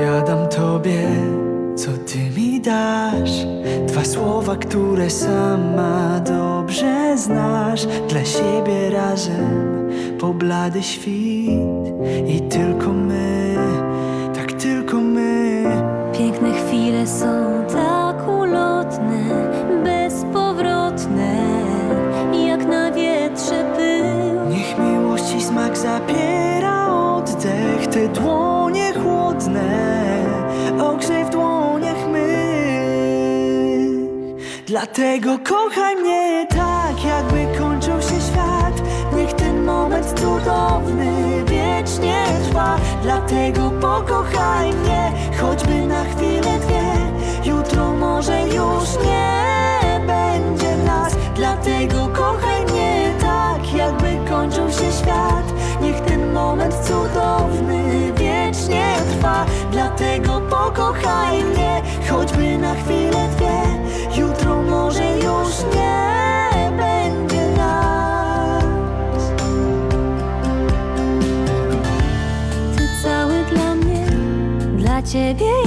Odpowiadam tobie, co ty mi dasz. Dwa słowa, które sama dobrze znasz. Dla siebie razem po blady świt. I tylko my, tak tylko my. Piękne chwile są tak ulotne, bezpowrotne, jak na wietrze pył. Niech miłości smak zapiera Dlatego kochaj mnie tak Jakby kończył się świat. Niech ten moment cudowny Wiecznie trwa. Dlatego pokochaj mnie Choćby na chwilę dwie. Jutro może już nie będzie nas. Dlatego kochaj mnie tak Jakby kończył się świat. Niech ten moment cudowny Wiecznie trwa. Dlatego pokochaj mnie dla ciebie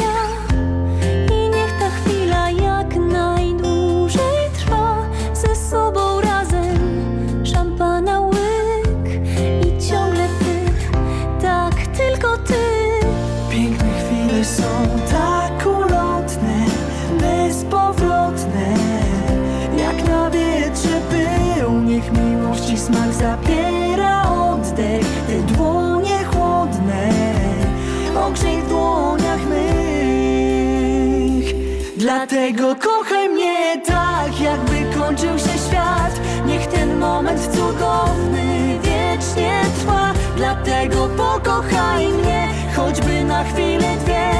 Dlatego kochaj mnie tak, jakby kończył się świat. Niech ten moment cudowny wiecznie trwa. Dlatego pokochaj mnie, choćby na chwilę dwie.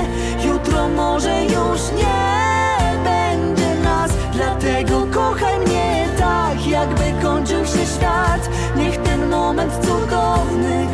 Jutro może już nie będzie nas. Dlatego kochaj mnie tak, jakby kończył się świat. Niech ten moment cudowny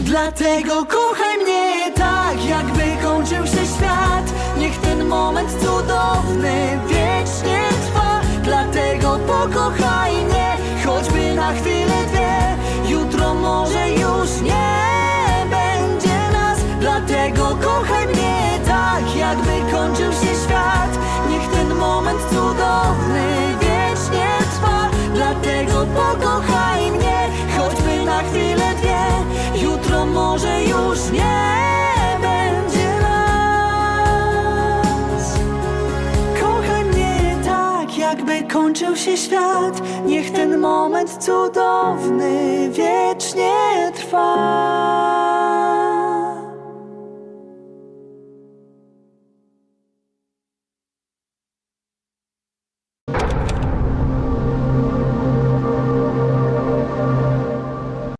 Dlatego kochaj mnie tak, jakby kończył się świat. Niech ten moment cudowny wiecznie trwa. Dlatego pokochaj mnie, choćby na chwilę dwie. Jutro może już nie będzie nas. Dlatego kochaj mnie tak, jakby kończył się świat. Niech ten moment cudowny wiecznie trwa. Dlatego pokochaj mnie, choćby na chwilę jakby kończył się świat Niech ten moment cudowny wiecznie trwa